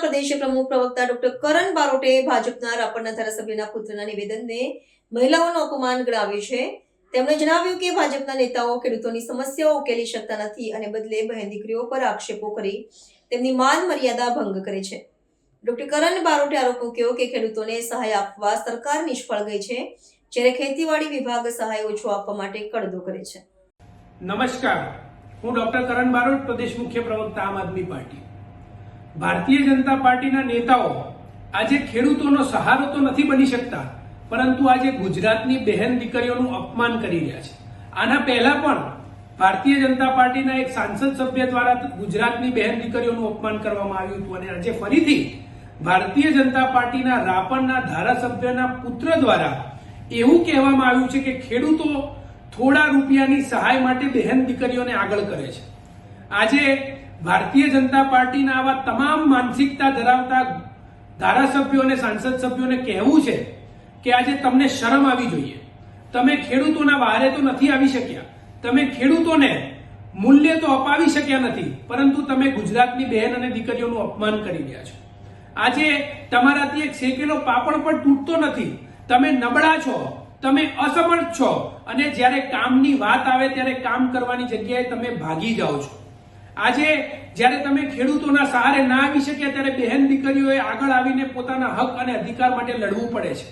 પ્રદેશ પ્રમુખ પ્રવક્તા ડોક્ટર કરણ બારોટે ભાજપના રાપરના ધારાસભ્યના પુત્રના નિવેદનને મહિલાઓનું અપમાન ગણાવ્યું છે. તેમણે જણાવ્યું કે ભાજપના નેતાઓ ખેડૂતોની સમસ્યાઓ ઉકેલી શકતા નથી અને બદલે બહેન દીકરીઓ પર આક્ષેપો કરી તેમની માન મર્યાદા ભંગ કરે છે. ડોક્ટર કરણ બારોટે આરોપ મૂક્યો કે ખેડૂતોને સહાય આપવા સરકાર નિષ્ફળ ગઈ છે, જ્યારે ખેતીવાડી વિભાગ સહાય ઓછો આપવા માટે કડદો કરે છે. નમસ્કાર. હું ડોક્ટર કરણ બારોટ, પ્રદેશ મુખ્ય પ્રવક્તા આમ આદમી પાર્ટી. ભારતીય જનતા પાર્ટીના નેતાઓ આજે ખેડૂતોનો સહારો તો નથી બની શકતા, પરંતુ આજે ગુજરાતની બહેન દીકરીઓનું અપમાન કરી રહ્યા છે. આના પહેલા પણ ભારતીય જનતા પાર્ટીના એક સાંસદ સભ્ય દ્વારા ગુજરાતની બહેન દીકરીઓનું અપમાન કરવામાં આવ્યું હતું અને આજે ફરીથી ભારતીય જનતા પાર્ટીના રાપણના ધારાસભ્યના પુત્ર દ્વારા એવું કહેવામાં આવ્યું છે કે ખેડૂતો થોડા રૂપિયાની સહાય માટે બહેન દીકરીઓને આગળ કરે છે. આજે ભારતીય જનતા પાર્ટીના આવા તમામ માનસિકતા ધરાવતા ધારાસભ્યો અને સાંસદ સભ્યોને કહેવું છે કે આજે તમને શરમ આવી જોઈએ. તમે ખેડૂતોના વારે તો નથી આવી શક્યા. તમે ખેડૂતોને મૂલ્ય તો અપાવી શક્યા નથી, પરંતુ તમે ગુજરાતની બહેન અને દીકરીઓનું અપમાન કરી રહ્યા છો. આજે તમારાથી એક શેકેલો પાપડ પણ તૂટતો નથી. તમે નબળા છો, તમે અસમર્થ છો અને જ્યારે કામની વાત આવે ત્યારે કામ કરવાની જગ્યાએ તમે ભાગી જાઓ છો. આજે જ્યારે તમે ખેડૂતોના સહારે ના આવી શક્યા ત્યારે બહેન દીકરીઓએ આગળ આવીને પોતાના હક અને અધિકાર માટે લડવું પડે છે.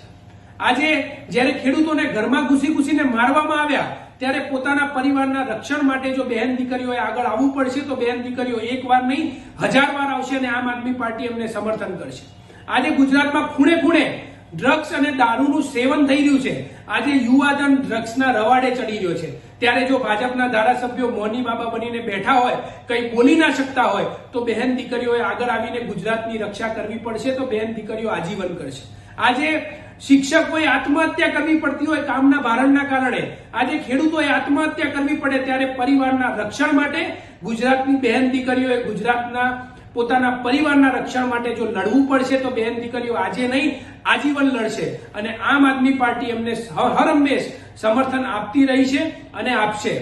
આજે જ્યારે ખેડૂતોને ઘરમાં ઘૂસી ઘૂસીને મારવામાં આવ્યા ત્યારે પોતાના પરિવારના રક્ષણ માટે જો બહેન દીકરીઓએ આગળ આવવું પડશે તો બહેન દીકરીઓ એક વાર નહીં, હજાર વાર આવશે અને આમ આદમી પાર્ટી એમને સમર્થન કરશે. આજે ગુજરાતમાં ખૂણે ખૂણે ડ્રગ્સ અને દારૂનું સેવન થઈ રહ્યું છે. આજે યુવાધન ડ્રગ્સના રવાડે ચડી રહ્યો છે. ત્યારે જો ભાજપના ધારાસભ્યો મોની બાબા બનીને બેઠા હોય, કંઈ બોલી ના શકતા હોય, તો બહેન દીકરીઓએ આગળ આવીને ગુજરાતની રક્ષા કરવી પડશે તો બહેન દીકરીઓ આજીવન કરશે. આજે શિક્ષકોએ આત્મહત્યા કરવી પડતી હોય કામના ભારણના કારણે, આજે ખેડૂતોએ આત્મહત્યા કરવી પડે ત્યારે પરિવારના રક્ષણ માટે ગુજરાતની બહેન દીકરીઓએ ગુજરાતના પોતાના પરિવારના રક્ષણ માટે જો લડવું પડશે તો બહેન દીકરીઓ આજે નહીં, આજીવન લડશે. અને આમ આદમી પાર્ટી એમને હર હંમેશ સમર્થન આપતી રહી છે અને આપશે.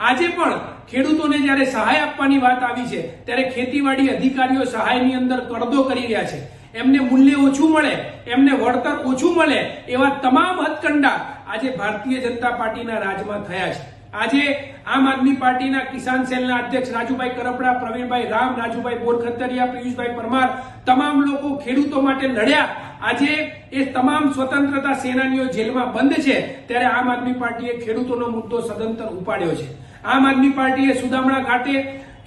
આજે પણ ખેડૂતોને જ્યારે સહાય આપવાની વાત આવી છે, ત્યારે ખેતીવાડી અધિકારીઓ સહાયની અંદર કડદો કરી રહ્યા છે. એમને મૂલ્ય ઓછું મળે, એમને વળતર ઓછું મળે એવા તમામ હથકંડા આજે ભારતીય જનતા પાર્ટીના રાજમાં થયા છે. આજે આમ આદમી પાર્ટીના કિસાન સેલના અધ્યક્ષ રાજુભાઈ કરપડા, પ્રવીણભાઈ રામ, રાજુભાઈ બોરખતરિયા, પિયુષભાઈ પરમાર, તમામ લોકો ખેડૂતો માટે લડ્યા. આજે એ તમામ સ્વતંત્રતા સેનાનીઓ જેલમાં બંધ છે, ત્યારે આમ આદમી પાર્ટીએ ખેડૂતોનો મુદ્દો સદંતર ઉપાડ્યો છે. આમ આદમી પાર્ટીએ સુદામડા ખાતે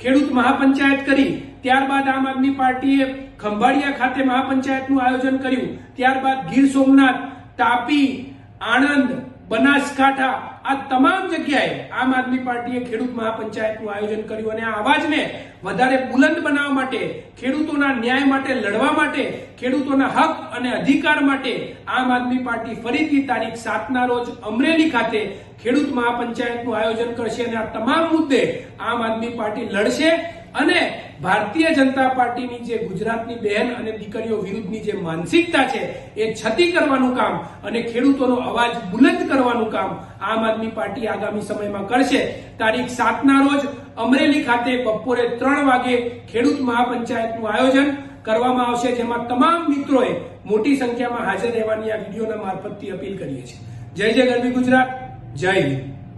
ખેડૂત મહાપંચાયત કરી, ત્યારબાદ આમ આદમી પાર્ટીએ ખંભાળિયા ખાતે મહાપંચાયતનું આયોજન કર્યું, ત્યારબાદ ગીર સોમનાથ, તાપી, આણંદ બનાસકાંઠા. આ તમામ જગ્યાએ આમ આદમી પાર્ટીએ ખેડૂત મહાપંચાયતનું આયોજન કર્યું અને આ અવાજને વધારે બુલંદ બનાવવા માટે, ખેડૂતોના ન્યાય માટે, લડવા માટે, ખેડૂતોના હક અને અધિકાર માટે આમ આદમી પાર્ટી ફરીથી તારીખ સાતના રોજ અમરેલી ખાતે ખેડૂત મહાપંચાયતનું આયોજન કરશે અને આ તમામ મુદ્દે આમ આદમી પાર્ટી લડશે અને ભારતીય જનતા પાર્ટીની જે ગુજરાતની બહેન અને દીકરીઓ વિરુદ્ધની જે માનસિકતા છે, એ છતી કરવાનું કામ અને ખેડૂતોનો અવાજ બુલંદ કરવાનું કામ આમ આદમી પાર્ટી આગામી સમયમાં કરશે. તારીખ સાતના રોજ અમરેલી ખાતે બપોરે ત્રણ વાગે ખેડૂત મહાપંચાયતનું આયોજન કરવામાં આવશે, જેમાં તમામ મિત્રોએ મોટી સંખ્યામાં હાજર રહેવાની આ વિડીયોના મારફતથી અપીલ કરીએ છીએ. જય જય ગરબી ગુજરાત, જય હિન્દ.